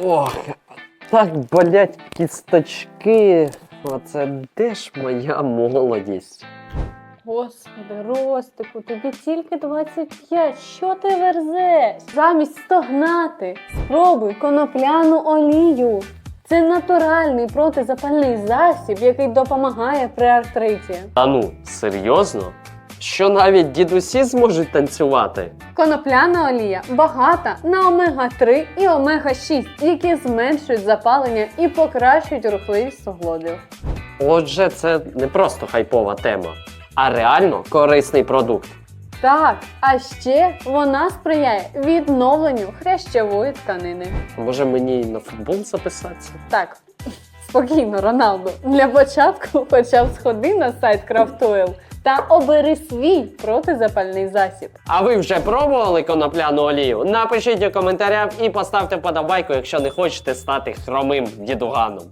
Ох, так болять кісточки. Оце де ж моя молодість? Господи, Ростику, тобі тільки 25. Що ти верзеш? Замість стогнати, спробуй конопляну олію. Це натуральний протизапальний засіб, який допомагає при артриті. Та ну, серйозно? Що навіть дідусі зможуть танцювати? Конопляна олія багата на омега-3 і омега-6, які зменшують запалення і покращують рухливість суглобів. Отже, це не просто хайпова тема, а реально корисний продукт. Так, а ще вона сприяє відновленню хрящової тканини. Може мені на футбол записатися? Так, спокійно, Роналду. Для початку хоча б сходи на сайт Craft.oil та обери свій протизапальний засіб. А ви вже пробували конопляну олію? Напишіть у коментарях і поставте вподобайку, якщо не хочете стати хромим дідуганом.